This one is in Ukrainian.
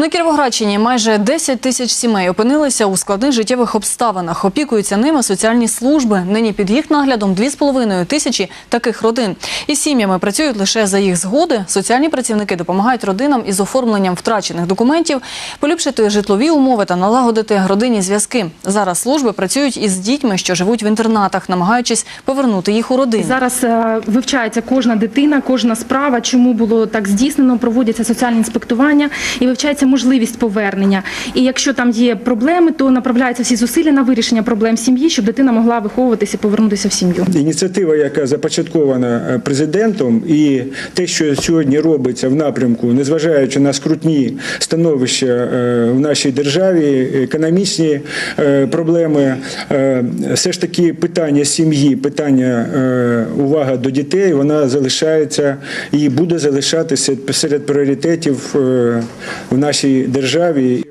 На Кіровоградщині майже 10 тисяч сімей опинилися у складних життєвих обставинах. Опікуються ними соціальні служби. Нині під їх наглядом 2,5 тисячі таких родин. Із сім'ями працюють лише за їх згоди. Соціальні працівники допомагають родинам із оформленням втрачених документів, поліпшити житлові умови та налагодити родинні зв'язки. Зараз служби працюють із дітьми, що живуть в інтернатах, намагаючись повернути їх у родини. Зараз е, вивчається кожна дитина, кожна справа, чому було так здійснено, проводяться соціальні інспектування і вивчається можливість повернення. І якщо там є проблеми, то направляються всі зусилля на вирішення проблем сім'ї, щоб дитина могла виховуватися і повернутися в сім'ю. Ініціатива, яка започаткована е, президентом, і те, що сьогодні робиться в напрямку, незважаючи на скрутні становища е, в нашій державі, економічні е, проблеми, все ж таки питання сім'ї, питання увага до дітей, вона залишається і буде залишатися серед пріоритетів в нашій державі.